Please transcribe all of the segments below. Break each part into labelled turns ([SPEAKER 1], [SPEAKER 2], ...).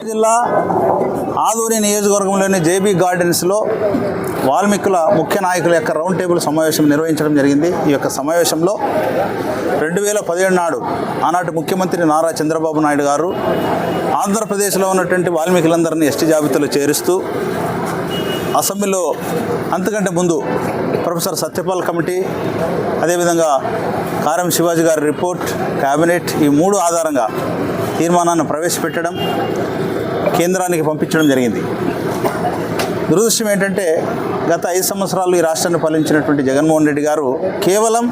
[SPEAKER 1] జిల్లా ఆదూరి నియోజకవర్గంలోని జేబీ గార్డెన్స్లో వాల్మీకుల ముఖ్య నాయకుల యొక్క రౌండ్ టేబుల్ సమావేశం నిర్వహించడం జరిగింది. ఈ యొక్క సమావేశంలో రెండు వేల పదిహేడు నాడు ఆనాటి ముఖ్యమంత్రి నారా చంద్రబాబు నాయుడు గారు ఆంధ్రప్రదేశ్లో ఉన్నటువంటి వాల్మీకులందరినీ ఎస్టీ జాబితాలో చేరుస్తూ అసెంబ్లీలో అంతకంటే ముందు ప్రొఫెసర్ సత్యపాల్ కమిటీ అదేవిధంగా కారం శివాజీ గారి రిపోర్ట్ క్యాబినెట్ ఈ మూడు ఆధారంగా తీర్మానాన్ని ప్రవేశపెట్టడం కేంద్రానికి పంపించడం జరిగింది. దురదృష్టం ఏంటంటే గత ఐదు సంవత్సరాలు ఈ రాష్ట్రాన్ని పాలించినటువంటి జగన్మోహన్ రెడ్డి గారు కేవలం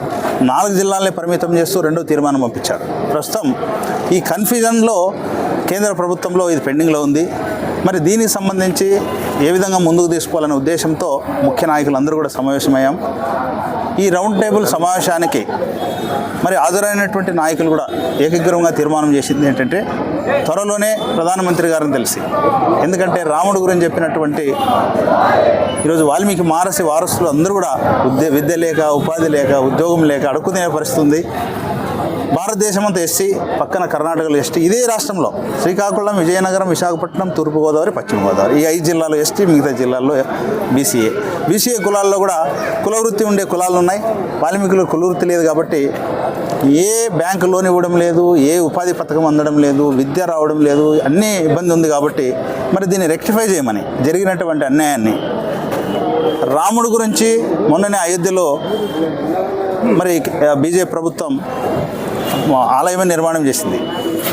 [SPEAKER 1] నాలుగు జిల్లాలనే పరిమితం చేస్తూ రెండో తీర్మానం పంపించారు. ప్రస్తుతం ఈ కన్ఫ్యూజన్లో కేంద్ర ప్రభుత్వంలో ఇది పెండింగ్లో ఉంది. మరి దీనికి సంబంధించి ఏ విధంగా ముందుకు తీసుకోవాలనే ఉద్దేశంతో ముఖ్య నాయకులు అందరూ కూడా సమావేశమయ్యాం. ఈ రౌండ్ టేబుల్ సమావేశానికి మరి హాజరైనటువంటి నాయకులు కూడా ఏకగ్రీవంగా తీర్మానం చేసింది ఏంటంటే త్వరలోనే ప్రధానమంత్రి గారిని తెలిసి ఎందుకంటే రాముడు గురించి చెప్పినటువంటి ఈరోజు వాల్మీకి మారసి వారసులు అందరూ కూడా విద్య విద్య లేక ఉపాధి లేక ఉద్యోగం లేక అడుక్కునే పరిస్థితి ఉంది. భారతదేశం అంతా ఎస్సీ పక్కన కర్ణాటకలో ఎస్టీ. ఇదే రాష్ట్రంలో శ్రీకాకుళం విజయనగరం విశాఖపట్నం తూర్పుగోదావరి పశ్చిమ గోదావరి ఈ ఐదు జిల్లాలో ఎస్టీ మిగతా జిల్లాల్లో బీసీఏ బీసీఏ కులాల్లో కూడా కులవృత్తి ఉండే కులాలు ఉన్నాయి. వాల్మీకులు కులవృత్తి లేదు కాబట్టి ఏ బ్యాంకు లోన్ ఇవ్వడం లేదు ఏ ఉపాధి పథకం అందడం లేదు విద్య రావడం లేదు అన్నీ ఇబ్బంది ఉంది కాబట్టి మరి దీన్ని రెక్టిఫై చేయమని జరిగినటువంటి అన్యాయాన్ని రాముడు గురించి మొన్ననే అయోధ్యలో మరి బీజేపీ ప్రభుత్వం ఆలయమే నిర్మాణం చేసింది.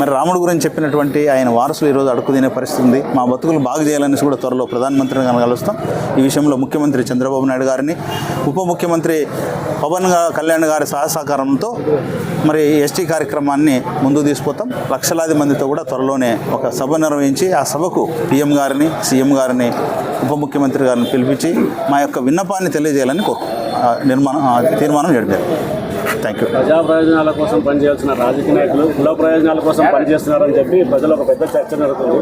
[SPEAKER 1] మరి రాముడు గురించి చెప్పినటువంటి ఆయన వారసులు ఈరోజు అడుగు తినే పరిస్థితి ఉంది. మా బతుకులు బాగు చేయాలనేసి కూడా త్వరలో ప్రధానమంత్రిని కలగలుస్తాం ఈ విషయంలో ముఖ్యమంత్రి చంద్రబాబు నాయుడు గారిని ఉప ముఖ్యమంత్రి పవన్ కళ్యాణ్ గారి సహసహకారంతో మరి ఎస్టీ కార్యక్రమాన్ని ముందుకు తీసుకుపోతాం. లక్షలాది మందితో కూడా త్వరలోనే ఒక సభ నిర్వహించి ఆ సభకు పీఎం గారిని సీఎం గారిని ఉప ముఖ్యమంత్రి గారిని పిలిపించి మా యొక్క విన్నపాన్ని తెలియజేయాలని కోరు నిర్మాణం తీర్మానం చేయడం థ్యాంక్ యూ
[SPEAKER 2] ప్రజా ప్రయోజనాల కోసం పనిచేయాల్సిన రాజకీయ నాయకులు కుల ప్రయోజనాల కోసం పనిచేస్తున్నారని చెప్పి ప్రజలు ఒక పెద్ద చర్చ జరుగుతుంది.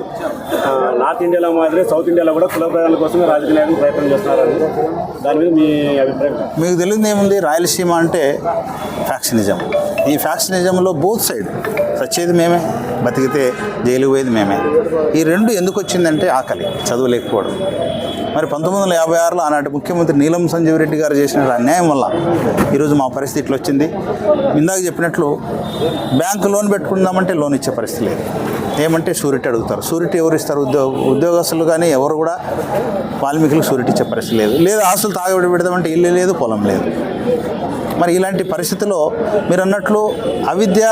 [SPEAKER 2] నార్త్ ఇండియాలో మాదిరి సౌత్ ఇండియాలో కూడా కుల ప్రయోజనాల కోసమే రాజకీయ నాయకులు ప్రయత్నం చేస్తున్నారని దాని మీద మీ అభిప్రాయం.
[SPEAKER 1] మీకు తెలియదు ఏముంది? రాయలసీమ అంటే ఫ్యాక్షనిజం. ఈ ఫ్యాక్షనిజంలో బూత్ సైడ్ చచ్చేది మేమే బతికితే జైలు పోయేది మేమే. ఈ రెండు ఎందుకు వచ్చిందంటే ఆకలి చదువు లేకపోవడం. మరి పంతొమ్మిది వందల యాభై ఆరులో ఆనాటి ముఖ్యమంత్రి నీలం సంజీవ్ రెడ్డి గారు చేసిన అన్యాయం వల్ల ఈరోజు మా పరిస్థితి ఇట్లా వచ్చింది. ఇందాక చెప్పినట్లు బ్యాంకు లోన్ పెట్టుకుందామంటే లోన్ ఇచ్చే పరిస్థితి లేదు. ఏమంటే షూరిటీ అడుగుతారు. షూరిటీ ఎవరు ఇస్తారు? ఉద్యోగ ఉద్యోగస్తులు కానీ ఎవరు కూడా వాల్మీకులకు షూరిటీ ఇచ్చే పరిస్థితి లేదు. లేదు ఆస్తులు తాగబడి పెడదామంటే ఇల్లు లేదు పొలం లేదు. మరి ఇలాంటి పరిస్థితిలో మీరు అన్నట్లు అవిద్య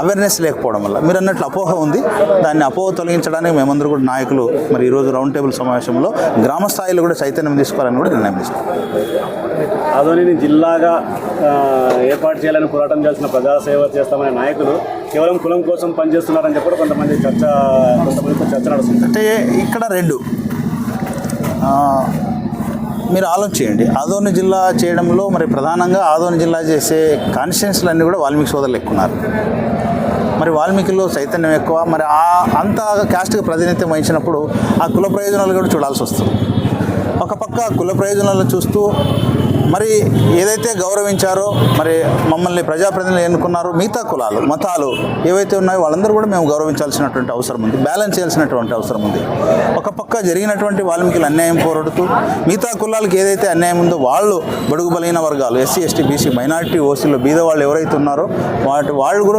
[SPEAKER 1] అవేర్నెస్ లేకపోవడం వల్ల మీరు అన్నట్లు అపోహ ఉంది దాన్ని అపోహ తొలగించడానికి మేమందరూ కూడా నాయకులు మరి ఈరోజు రౌండ్ టేబుల్ సమావేశంలో గ్రామ స్థాయిలో కూడా చైతన్యం తీసుకోవాలని కూడా నిర్ణయం తీసుకున్నాం.
[SPEAKER 2] ఆదోనిని జిల్లాగా ఏర్పాటు చేయాలని పోరాటం చేసిన ప్రజాసేవ చేస్తామనే నాయకులు కేవలం కులం కోసం పనిచేస్తున్నారని చెప్పి కొంతమంది చర్చ కొంతమందితో చర్చ నడుస్తుంది.
[SPEAKER 1] అంటే ఇక్కడ రెండు. మీరు ఆలోచించండి. ఆదోని జిల్లా చేయడంలో మరి ప్రధానంగా ఆదోని జిల్లా చేసే కాన్స్టిట్యున్సీలు అన్నీ కూడా వాల్మీకి సోదరులు ఎక్కున్నారు మరి వాల్మీకిలో చైతన్యం ఎక్కువ. మరి ఆ అంత క్యాస్ట్కి ప్రాతినిధ్యం వహించినప్పుడు ఆ కుల ప్రయోజనాలు కూడా చూడాల్సి వస్తుంది. ఒక పక్క కుల ప్రయోజనాలు చూస్తూ మరి ఏదైతే గౌరవించారో మరి మమ్మల్ని ప్రజాప్రతినిధులు ఎన్నుకున్నారో మిగతా కులాలు మతాలు ఏవైతే ఉన్నాయో వాళ్ళందరూ కూడా మేము గౌరవించాల్సినటువంటి అవసరం ఉంది. బ్యాలెన్స్ చేయాల్సినటువంటి అవసరం ఉంది. ఒక పక్క జరిగినటువంటి వాల్మీకులు అన్యాయం పోరాడుతూ మిగతా కులాలకు ఏదైతే అన్యాయం ఉందో వాళ్ళు బడుగు బలైన వర్గాలు ఎస్సీ ఎస్టీ బీసీ మైనారిటీ ఓసీలో బీద వాళ్ళు ఎవరైతే ఉన్నారో వాటి వాళ్ళు కూడా